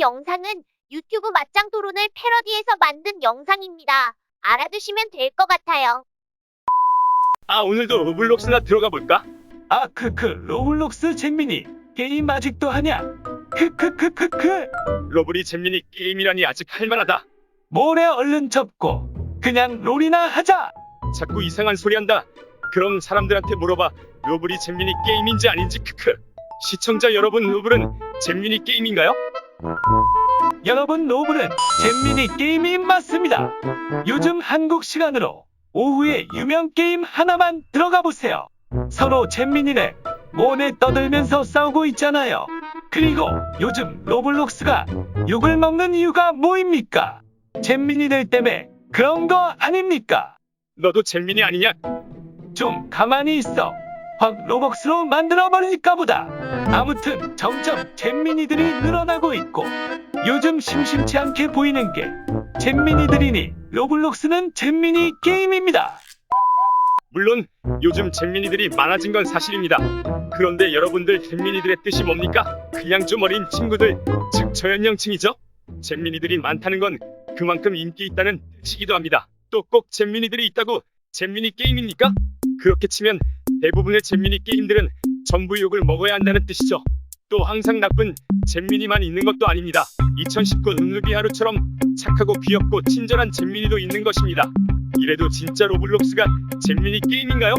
영상은 유튜브 맞짱 토론을 패러디해서 만든 영상입니다. 알아두시면 될 것 같아요. 아 오늘도 로블록스나 들어가 볼까? 아 크크 로블록스 잼민이 게임 아직도 하냐? 크크크크크 로블이 잼민이 게임이라니 아직 할만하다. 모레 얼른 접고 그냥 롤이나 하자. 자꾸 이상한 소리 한다. 그럼 사람들한테 물어봐. 로블이 잼민이 게임인지 아닌지 크크. 시청자 여러분 로블은 잼민이 게임인가요? 여러분 로블은 잼민이 게임이 맞습니다. 요즘 한국 시간으로 오후에 유명 게임 하나만 들어가 보세요. 서로 잼민이네 모네 떠들면서 싸우고 있잖아요. 그리고 요즘 로블록스가 욕을 먹는 이유가 뭐입니까? 잼민이들 때문에 그런 거 아닙니까? 너도 잼민이 아니냐? 좀 가만히 있어. 확 로벅스로 만들어버릴까 보다. 아무튼 점점 잼민이들이 늘어나고 있고 요즘 심심치 않게 보이는 게 잼민이들이니 로블록스는 잼민이 게임입니다. 물론 요즘 잼민이들이 많아진 건 사실입니다. 그런데 여러분들 잼민이들의 뜻이 뭡니까? 그냥 좀 어린 친구들, 즉 저연령층이죠? 잼민이들이 많다는 건 그만큼 인기 있다는 뜻이기도 합니다. 또 꼭 잼민이들이 있다고 잼민이 게임입니까? 그렇게 치면 대부분의 잼민이 게임들은 전부 욕을 먹어야 한다는 뜻이죠. 또 항상 나쁜 잼민이만 있는 것도 아닙니다. 2019 눈누비 하루처럼 착하고 귀엽고 친절한 잼민이도 있는 것입니다. 이래도 진짜 로블록스가 잼민이 게임인가요?